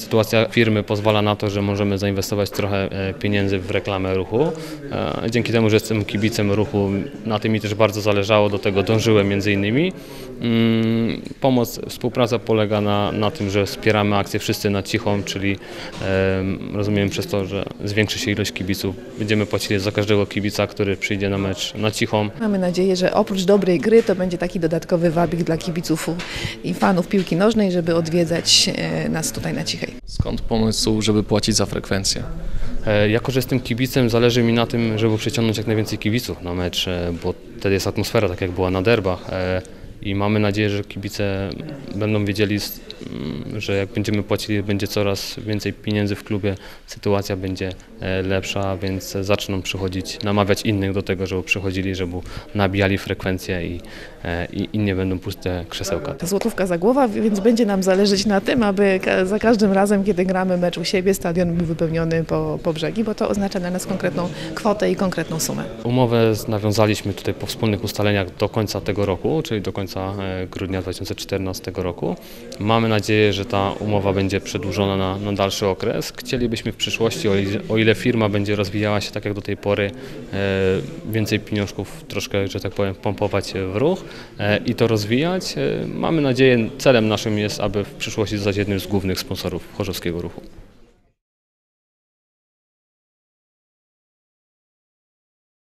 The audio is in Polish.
Sytuacja firmy pozwala na to, że możemy zainwestować trochę e, pieniędzy w reklamę ruchu. E, Dzięki temu, że jestem kibicem ruchu, na tym mi też bardzo zależało, do tego dążyłem między innymi. Mm, Pomoc, współpraca polega na, na tym, że wspieramy akcję wszyscy na cichą, czyli em, rozumiem przez to, że zwiększy się ilość kibiców. Będziemy płacili za każdego kibica, który przyjdzie na mecz na cichą. Mamy nadzieję, że oprócz dobrej gry to będzie taki dodatkowy wabik dla kibiców i fanów piłki nożnej, żeby odwiedzać e, nas tutaj na Cichej. Skąd pomysł, żeby płacić za frekwencję? E, Jako, że jestem kibicem, zależy mi na tym, żeby przyciągnąć jak najwięcej kibiców na mecz, e, bo wtedy jest atmosfera, tak jak była na derbach. I mamy nadzieję, że kibice będą wiedzieli, mm, że jak będziemy płacili, będzie coraz więcej pieniędzy w klubie, sytuacja będzie e, lepsza, więc zaczną przychodzić, namawiać innych do tego, żeby przychodzili, żeby nabijali frekwencję i, e, i, i nie będą puste krzesełka. Złotówka za głowa, więc będzie nam zależeć na tym, aby za każdym razem, kiedy gramy mecz u siebie, stadion był wypełniony po, po brzegi, bo to oznacza dla nas konkretną kwotę i konkretną sumę. Umowę nawiązaliśmy tutaj po wspólnych ustaleniach do końca tego roku, czyli do końca e, grudnia 2014 roku. Mamy nadzieję, że ta umowa będzie przedłużona na, na dalszy okres. Chcielibyśmy w przyszłości, o ile, o ile firma będzie rozwijała się tak jak do tej pory, e, więcej pieniążków troszkę, że tak powiem, pompować w ruch e, i to rozwijać. Mamy nadzieję, celem naszym jest, aby w przyszłości zostać jednym z głównych sponsorów chorzowskiego ruchu.